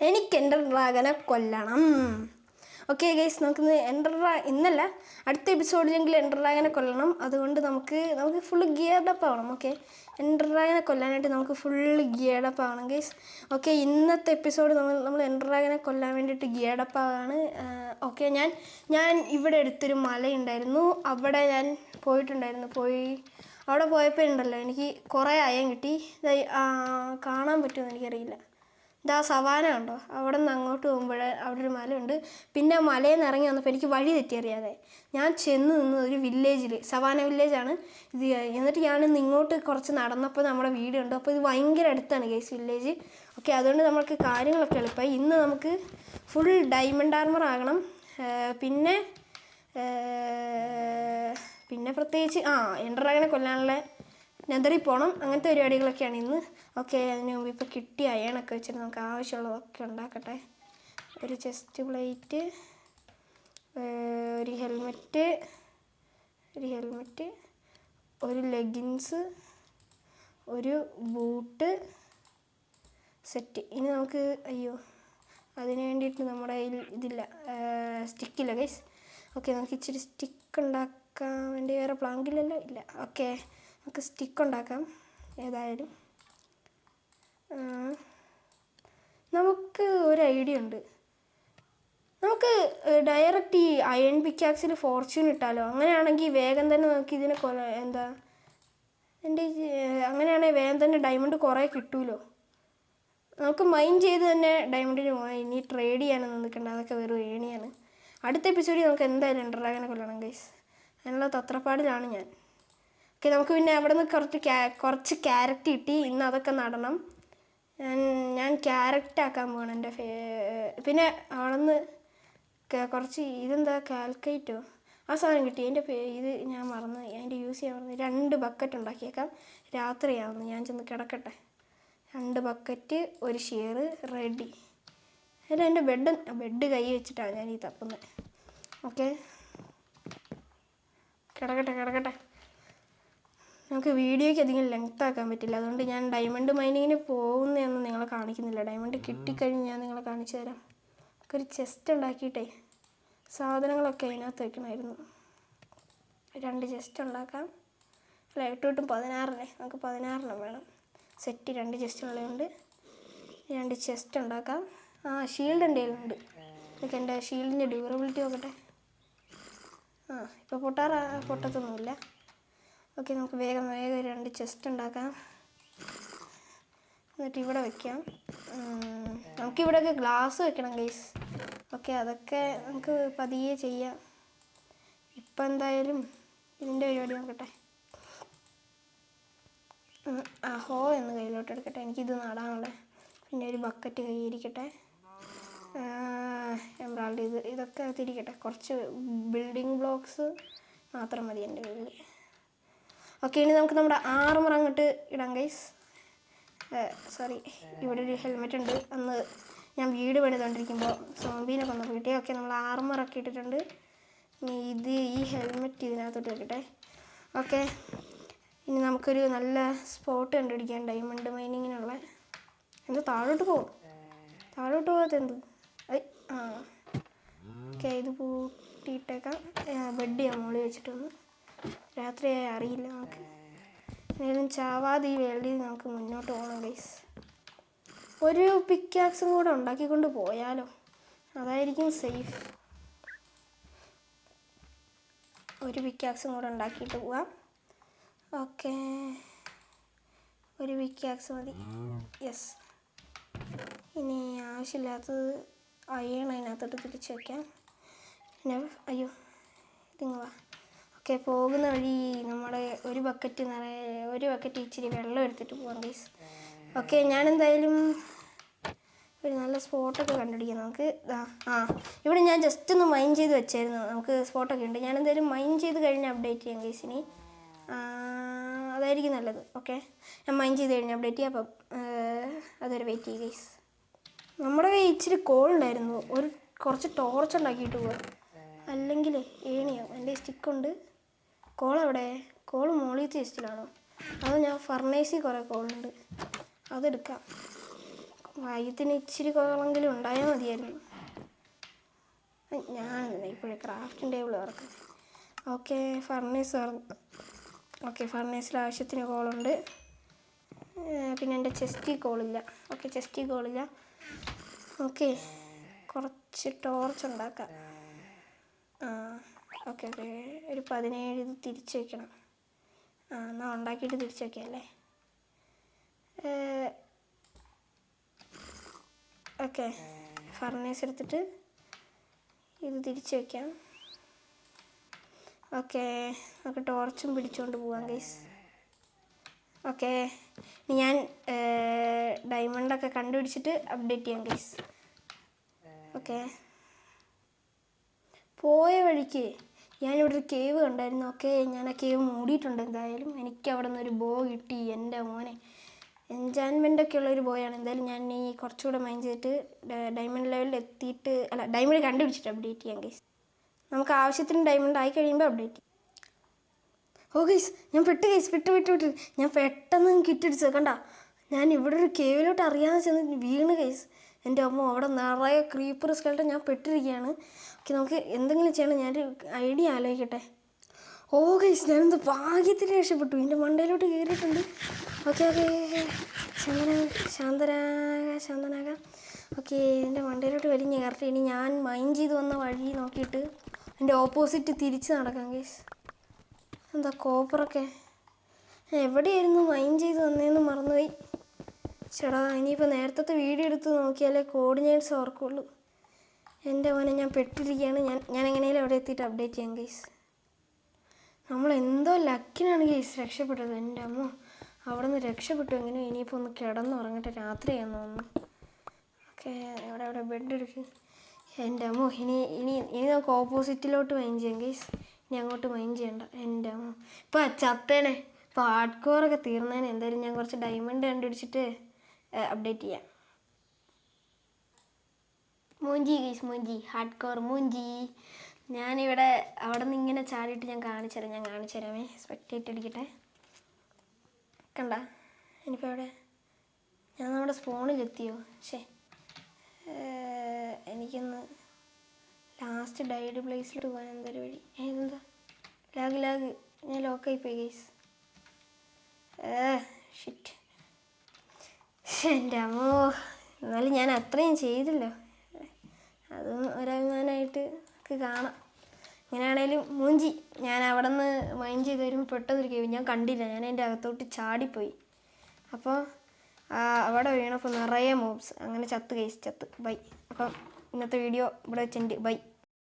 എനിക്ക് എന്റെ ഡ്രാഗനെ കൊല്ലണം. ഓക്കെ ഗൈസ് നമുക്ക് എന്റെ ഡ്രാ ഇന്നല്ല അടുത്ത എപ്പിസോഡിലെങ്കിലും എന്റെ ഡ്രാഗനെ കൊല്ലണം. അതുകൊണ്ട് നമുക്ക് നമുക്ക് ഫുള്ള് ഗിയർഡപ്പ് ആവണം ഓക്കെ എന്റെ ഡ്രാഗനെ കൊല്ലാനായിട്ട് നമുക്ക് ഫുള്ള് ഗിയർഡപ്പ് ആവണം ഗൈസ് ഓക്കെ ഇന്നത്തെ എപ്പിസോഡ് നമ്മൾ നമ്മൾ എന്റെ ഡ്രാഗനെ കൊല്ലാൻ വേണ്ടിയിട്ട് ഗിയർഡപ്പ് ആവാണ്. ഓക്കെ ഞാൻ ഞാൻ ഇവിടെ അടുത്തൊരു മലയുണ്ടായിരുന്നു. അവിടെ ഞാൻ പോയിട്ടുണ്ടായിരുന്നു പോയി. അവിടെ പോയപ്പോൾ ഉണ്ടല്ലോ എനിക്ക് കുറേ അയം കിട്ടി. കാണാൻ പറ്റുമെന്ന് എനിക്കറിയില്ല. ഇതാ സവാന ഉണ്ടോ? അവിടെ നിന്ന് അങ്ങോട്ട് പോകുമ്പോൾ അവിടെ ഒരു മലയുണ്ട്. പിന്നെ മലയിൽ നിന്ന് ഇറങ്ങി വന്നപ്പോൾ എനിക്ക് വഴി തെറ്റിയറിയാതെ. ഞാൻ ചെന്ന് നിന്ന് ഒരു വില്ലേജിൽ സവാന വില്ലേജാണ് ഇത് എന്നിട്ട് ഞാൻ ഇന്ന് ഇങ്ങോട്ട് കുറച്ച് നടന്നപ്പോൾ നമ്മുടെ വീട് ഉണ്ട് അപ്പോൾ ഇത് ഭയങ്കര അടുത്താണ് ഗേസ് വില്ലേജ് ഓക്കെ അതുകൊണ്ട് നമുക്ക് കാര്യങ്ങളൊക്കെ എളുപ്പമായി. ഇന്ന് നമുക്ക് ഫുൾ ഡയമണ്ട് ആർമർ ആകണം. പിന്നെ പിന്നെ പ്രത്യേകിച്ച് ആ എന്ററാഗനെ കൊല്ലാനുള്ള നെതറിൽ പോകണം അങ്ങനത്തെ പരിപാടികളൊക്കെയാണ് ഇന്ന്. ഓക്കെ അതിന് മുമ്പ് ഇപ്പോൾ കിട്ടിയ അയണൊക്കെ വെച്ചിട്ട് നമുക്ക് ആവശ്യമുള്ളതൊക്കെ ഉണ്ടാക്കട്ടെ. ഒരു ചെസ്റ്റ് പ്ലേറ്റ് ഒരു ഹെൽമെറ്റ് ഒരു ഹെൽമെറ്റ് ഒരു ലെഗിൻസ് ഒരു ബൂട്ട് സെറ്റ് ഇനി നമുക്ക് അയ്യോ അതിന് വേണ്ടിയിട്ട് നമ്മുടെ കയ്യിൽ ഇതില്ല സ്റ്റിക്കില്ല ഗൈസ് ഓക്കെ നമുക്ക് ഇച്ചിരി സ്റ്റിക്ക് ഉണ്ടാക്കാൻ വേണ്ടി വേറെ പ്ലാങ്കില്ലല്ലോ ഇല്ല. ഓക്കെ നമുക്ക് സ്റ്റിക്ക് ഉണ്ടാക്കാം. ഏതായാലും. നമുക്ക് ഒരു ഐഡിയ ഉണ്ട്. നമുക്ക് ഡയറക്റ്റ് ഈ അയൺ പിക്കാക്സിൽ ഫോർച്യൂൺ ഇട്ടാലോ? അങ്ങനെയാണെങ്കിൽ വേഗം തന്നെ നമുക്ക് ഇതിനെ എന്താ എന്റെ അങ്ങനെയാണെങ്കിൽ വേഗം തന്നെ ഡയമണ്ട് കുറേ കിട്ടുമല്ലോ നമുക്ക് മൈൻഡ് ചെയ്ത് തന്നെ ഡയമണ്ടിന് പോകാം ഇനി ട്രേഡ് ചെയ്യാനൊന്നും നിൽക്കണ്ട. അതൊക്കെ വെറും ഏണിയാണ്. അടുത്ത എപ്പിസോഡിൽ നമുക്ക് എന്തായാലും എന്ററാഗനെ കൊല്ലണം ഗൈസ് അതിനുള്ള തത്രപ്പാടിലാണ് ഞാൻ. ഓക്കെ നമുക്ക് പിന്നെ അവിടെ നിന്ന് കുറച്ച് കുറച്ച് ക്യാരറ്റ് കിട്ടി. ഇന്ന് അതൊക്കെ നടണം. ഞാൻ ക്യാരക്റ്റ് ആക്കാൻ പോകണം എന്റെ ഫേ പിന്നെ അവളൊന്ന് കുറച്ച് ഇതെന്താ കാൽക്കൈറ്റോ ആ സാധനം കിട്ടി. അതിന്റെ ഇത് ഞാൻ മറന്ന്. അതിന്റെ യൂസ് ചെയ്യാൻ മറന്ന്. രണ്ട് ബക്കറ്റ് ഉണ്ടാക്കിയേക്കാം. രാത്രിയാവുന്നു ഞാൻ ചെന്ന് കിടക്കട്ടെ. രണ്ട് ബക്കറ്റ് ഒരു ഷെയർ റെഡി അല്ല എന്റെ ബെഡ് ബെഡ് കൈ വെച്ചിട്ടാണ് ഞാൻ ഈ തപ്പുന്നത് ഓക്കെ കിടക്കട്ടെ കിടക്കട്ടെ. നമുക്ക് വീഡിയോയ്ക്ക് അധികം ലെങ്ത് ആക്കാൻ പറ്റില്ല. അതുകൊണ്ട് ഞാൻ ഡയമണ്ട് മൈനിങ്ങിന് പോകുന്നതൊന്നും നിങ്ങളെ കാണിക്കുന്നില്ല. ഡയമണ്ട് കിട്ടിക്കഴിഞ്ഞ് ഞാൻ നിങ്ങളെ കാണിച്ചു തരാം. നമുക്കൊരു ചെസ്റ്റ് ഉണ്ടാക്കിയിട്ടേ സാധനങ്ങളൊക്കെ അതിനകത്ത് വെക്കണമായിരുന്നു. രണ്ട് ചെസ്റ്റ് ഉണ്ടാക്കാം. അല്ല എട്ട് തൊട്ടും പതിനാറിനെ. നമുക്ക് പതിനാറിനും വേണം. സെറ്റ് രണ്ട് ചെസ്റ്റ് ഉള്ളതുകൊണ്ട് രണ്ട് ചെസ്റ്റ് ഉണ്ടാക്കാം. ആ ഷീൽഡ് എന്റെ കയ്യിലുണ്ട്. എനിക്ക് എന്റെ ഷീൽഡിന്റെ ഡ്യൂറബിലിറ്റി നോക്കട്ടെ. ആ ഇപ്പോൾ പൊട്ടാറ പൊട്ടത്തൊന്നുമില്ല. ഓക്കെ നമുക്ക് വേഗം വേഗം രണ്ട് ചെസ്റ്റ് ഉണ്ടാക്കാം. എന്നിട്ട് ഇവിടെ വെക്കാം. നമുക്കിവിടെയൊക്കെ ഗ്ലാസ് വെക്കണം ഗൈസ് ഓക്കെ അതൊക്കെ നമുക്ക് പതിയെ ചെയ്യാം. ഇപ്പം എന്തായാലും ഇതിന്റെ പരിപാടി നോക്കട്ടെ. ആ ഹോ എന്ന് കയ്യിലോട്ട് എടുക്കട്ടെ. എനിക്കിത് നടാനുള്ള പിന്നെ ഒരു ബക്കറ്റ് കയ്യിരിക്കട്ടെ എംബ്രാൾഡ് ഇത് ഇതൊക്കെ തിരിക്കട്ടെ. കുറച്ച് ബിൽഡിംഗ് ബ്ലോക്സ് മാത്രം മതി എന്റെ കയ്യിൽ. ഓക്കെ ഇനി നമുക്ക് നമ്മുടെ ആർമർ അങ്ങോട്ട് ഇടാം ഗൈസ് സോറി ഇവിടെ ഒരു ഹെൽമെറ്റ് ഉണ്ട്. അന്ന് ഞാൻ വീട് പണിതുകൊണ്ടിരിക്കുമ്പോൾ സോംബീനെ കൊന്നു കിട്ടി ഓക്കെ നമ്മൾ ആർമറൊക്കെ ഇട്ടിട്ടുണ്ട്. ഇനി ഇത് ഈ ഹെൽമെറ്റ് ഇതിനകത്തോട്ട് വെക്കട്ടെ. ഓക്കെ ഇനി നമുക്കൊരു നല്ല സ്പോട്ട് കണ്ടുപിടിക്കാം. ഡയമണ്ട് മൈനിങ്ങിനുള്ള എന്ത് താഴോട്ട് പോകും താഴോട്ട് പോകാത്ത എന്ത്? ആ. ഓക്കെ ഇത് പൂട്ടിയിട്ടേക്കാം. ബെഡ് ചെയ്യാം മുകളിൽ വെച്ചിട്ടൊന്ന് രാത്രിയായി അറിയില്ല നമുക്ക്. എന്തായാലും ചാവാതെ ഈ വേൾഡിൽ നമുക്ക് മുന്നോട്ട് പോകണം ഗൈസ് ഒരു പിക്കാക്സും കൂടെ ഉണ്ടാക്കിക്കൊണ്ട് പോയാലോ? അതായിരിക്കും സേഫ് ഒരു പിക്കാക്സും കൂടെ ഉണ്ടാക്കിയിട്ട് പോവാം. ഓക്കെ. ഒരു പിക്കാക്സ് മതി. യെസ് ഇനി ആവശ്യമില്ലാത്തത് അയ്യണം അതിനകത്തോട്ട് പിടിച്ചു വയ്ക്കാം പിന്നെ അയ്യോ തിങ്ങുവാ ഓക്കെ പോകുന്ന വഴി നമ്മൾ ഒരു ബക്കറ്റ് നിറയെ ഒരു ബക്കറ്റ് ഇച്ചിരി വെള്ളം എടുത്തിട്ട് പോകാം ഗൈസ് ഓക്കെ ഞാൻ എന്തായാലും ഒരു നല്ല സ്പോട്ടൊക്കെ കണ്ടുപിടിക്കാം. നമുക്ക് ആ ഇവിടെ ഞാൻ ജസ്റ്റ് ഒന്ന് മൈൻഡ് ചെയ്ത് വെച്ചായിരുന്നു. നമുക്ക് സ്പോട്ടൊക്കെ ഉണ്ട്. ഞാൻ എന്തായാലും മൈൻഡ് ചെയ്ത് കഴിഞ്ഞ് അപ്ഡേറ്റ് ചെയ്യാം ഗൈസ് ഇനി. അതായിരിക്കും നല്ലത്. ഓക്കെ ഞാൻ മൈൻഡ് ചെയ്ത് കഴിഞ്ഞ് അപ്ഡേറ്റ് ചെയ്യാം. അപ്പം അതൊരു വെയിറ്റ് ചെയ്യും ഗൈസ് നമ്മുടെ കയ്യിൽ ഇച്ചിരി കോൾ ഉണ്ടായിരുന്നു. ഒരു കുറച്ച് ടോർച്ച് ഉണ്ടാക്കിയിട്ട് പോവാം. അല്ലെങ്കിൽ ഏണിയാവും. എന്റെ സ്റ്റിക്കുണ്ട് കോൾ എവിടെ കോൾ മോളി ചെസ്റ്റിലാണോ അത് ഞാൻ ഫർണൈസിൽ കുറേ കോളുണ്ട്. അതെടുക്കാം. ഭാഗ്യത്തിന് ഇച്ചിരി കോളെങ്കിലും ഉണ്ടായാൽ മതിയായിരുന്നു. ഞാൻ ഇപ്പോഴേ ക്രാഫ്റ്റിംഗ് ടേബിൾ തുറക്കാം. ഓക്കെ ഫർണേസ് ഓക്കെ ഫർണേസിൽ ആവശ്യത്തിന് കോളുണ്ട്. പിന്നെ എന്റെ ചെസ്റ്റി കോളില്ല. ഓക്കെ ചെസ്റ്റി കോളില്ല. ഓക്കെ കുറച്ച് ടോർച്ച് ഉണ്ടാക്കാം. Okay okay. ഒരു പതിനേഴ് ഇത് തിരിച്ച് വയ്ക്കണം ആ എന്നാൽ ഉണ്ടാക്കിയിട്ട് തിരിച്ച് വയ്ക്കാം അല്ലേ ഓക്കെ. ഫർണേസ് എടുത്തിട്ട് ഇത് തിരിച്ച് വയ്ക്കാം ഓക്കെ. നമുക്ക് ടോർച്ചും പിടിച്ചുകൊണ്ട് പോവാം ഗൈസ്. ഓക്കെ. ഞാൻ ഡയമണ്ടൊക്കെ കണ്ടുപിടിച്ചിട്ട് അപ്ഡേറ്റ് ചെയ്യാം ഗൈസ്. ഓക്കെ. പോയ വഴിക്ക് ഞാനിവിടെ ഒരു കേവ് കണ്ടായിരുന്നു. ഓക്കെ ഞാൻ ആ കേവ് മൂടിയിട്ടുണ്ട് എന്തായാലും. എനിക്ക് അവിടെ ഒരു ബോ കിട്ടി എന്റെ മോനെ. എൻജോയ്മെന്റ് ഒക്കെ ഉള്ള ഒരു ബോയാണ് എന്തായാലും ഞാൻ ഈ കുറച്ചുകൂടെ മൈൻഡ് ചെയ്തിട്ട് ഡയമണ്ട് ലെവലിൽ എത്തിയിട്ട് അല്ല ഡയമണ്ട് കണ്ടുപിടിച്ചിട്ട് അപ്ഡേറ്റ് ചെയ്യാം ഗൈസ് നമുക്ക് ആവശ്യത്തിന് ഡയമണ്ട് ആയി കഴിയുമ്പോൾ അപ്ഡേറ്റ് ചെയ്യാം. ഓ ഗൈസ് ഞാൻ പെട്ട് ഗൈസ് വിട്ട് വിട്ട് വിട്ട് ഞാൻ പെട്ടെന്ന് കിറ്റടിച്ചത് കണ്ട ഞാൻ ഇവിടെ ഒരു കേവിലോട്ട് അറിയാതെ ചെന്ന് വീണ് ഗൈസ് എന്റെ അമ്മ അവിടെ നിറയെ ക്രീപ്പർ സ്കെൽട്ടൻ ഞാൻ പെട്ടിരിക്കുകയാണ്. ഓക്കെ നമുക്ക് എന്തെങ്കിലും ചെയ്യണം ഞാനൊരു ഐഡിയ ആലോചിക്കട്ടെ. ഓ ഗൈസ് ഞാനെന്ത് ഭാഗ്യത്തിൽ രക്ഷപ്പെട്ടു. എന്റെ മണ്ടയിലോട്ട് കയറിയിട്ടുണ്ട്. ഓക്കെ ഓക്കെ ശാന്തന ശാന്തനാക ശാന്തനാക. ഓക്കെ എന്റെ മണ്ടയിലോട്ട് വലിഞ്ഞ് കയറട്ടെ. ഇനി ഞാൻ മൈൻഡ് ചെയ്ത് വന്ന വഴി നോക്കിയിട്ട് എന്റെ ഓപ്പോസിറ്റ് തിരിച്ച് നടക്കാം ഗൈസ് എന്താ കോപ്പറൊക്കെ എവിടെയായിരുന്നു മൈൻഡ് ചെയ്ത് വന്നതെന്ന് മറന്നുപോയി. ചേടാ ഇനിയിപ്പോൾ നേരത്തെ വീഡിയോ എടുത്ത് നോക്കിയാലേ കോർഡിനേറ്റ്സ് ഓർക്കുള്ളൂ. എന്റെ മോനെ ഞാൻ പെട്ടിരിക്കുകയാണ്. ഞാൻ ഞാൻ എങ്ങനെയാലും അവിടെ എത്തിയിട്ട് അപ്ഡേറ്റ് ചെയ്യാം ഗൈസ് നമ്മൾ എന്തോ ലക്കിനാണ് ഗൈസ് രക്ഷപ്പെട്ടത്. എന്റെ അമ്മ അവിടെ നിന്ന് രക്ഷപ്പെട്ടു. എങ്ങനെ ഇനിയിപ്പോൾ ഒന്ന് കിടന്നുറങ്ങട്ടെ. രാത്രിയാന്ന് തോന്നുന്നു. ഓക്കെ അവിടെ അവിടെ ബെഡ് എടുക്കും. എന്റെ അമ്മ ഇനി ഇനി ഇനി നമുക്ക് ഓപ്പോസിറ്റിലോട്ട് മൈൻഡ് ചെയ്യാം ഗൈസ് ഇനി അങ്ങോട്ട് മൈൻഡ് ചെയ്യണ്ട. എന്റെ അമ്മ. ഇപ്പം ചത്തേനെ ഇപ്പോൾ ഹാർഡ് കോറൊക്കെ തീർന്നേനെ. എന്തായാലും ഞാൻ കുറച്ച് ഡയമണ്ട് കണ്ടുപിടിച്ചിട്ട് അപ്ഡേറ്റ് ചെയ്യാം. മൂഞ്ചി ഗീസ് മൂഞ്ചി. ഹാർഡ് കോർ മൂഞ്ചി. ഞാനിവിടെ അവിടെ നിന്ന് ഇങ്ങനെ ചാടിയിട്ട് ഞാൻ കാണിച്ചു തരാം ഞാൻ കാണിച്ചു തരാമേ സ്പെക്ടേറ്റ് അടിക്കട്ടെ. കണ്ട? ഇനിയിപ്പോൾ എവിടെ? ഞാൻ നമ്മുടെ സ്പൂണിലെത്തിയോ ശേ എനിക്കൊന്ന് ലാസ്റ്റ് ഡൈഡ് പ്ലേസിലോട്ട് പോകാൻ എന്തൊരു വഴി. ഏതെന്താ ലാഗ് ലാഗ്. ഞാൻ ലോക്കായി പോയി ഗൈസ് ഷിറ്റ് എന്റെ അമ്മോ എന്നാലും ഞാൻ അത്രയും ചെയ്തല്ലോ. അതും ഒരഭിമാനമായിട്ട് കാണാം. ഇങ്ങനെയാണേലും മൂഞ്ചി ഞാൻ അവിടെ നിന്ന് മൈൻഡ് ചെയ്ത് വരുമ്പോൾ പെട്ടെന്നൊരു കേവ് ഞാൻ കണ്ടില്ല. ഞാൻ എന്റെ അകത്തോട്ട് ചാടിപ്പോയി. അപ്പോൾ അവിടെ വീണപ്പോൾ നിറയെ മൂവ്സ് അങ്ങനെ ചത്ത് കേസ് ചത്ത്. ബൈ അപ്പം ഇന്നത്തെ വീഡിയോ ഇവിടെ വെച്ചിട്ടുണ്ട് ബൈ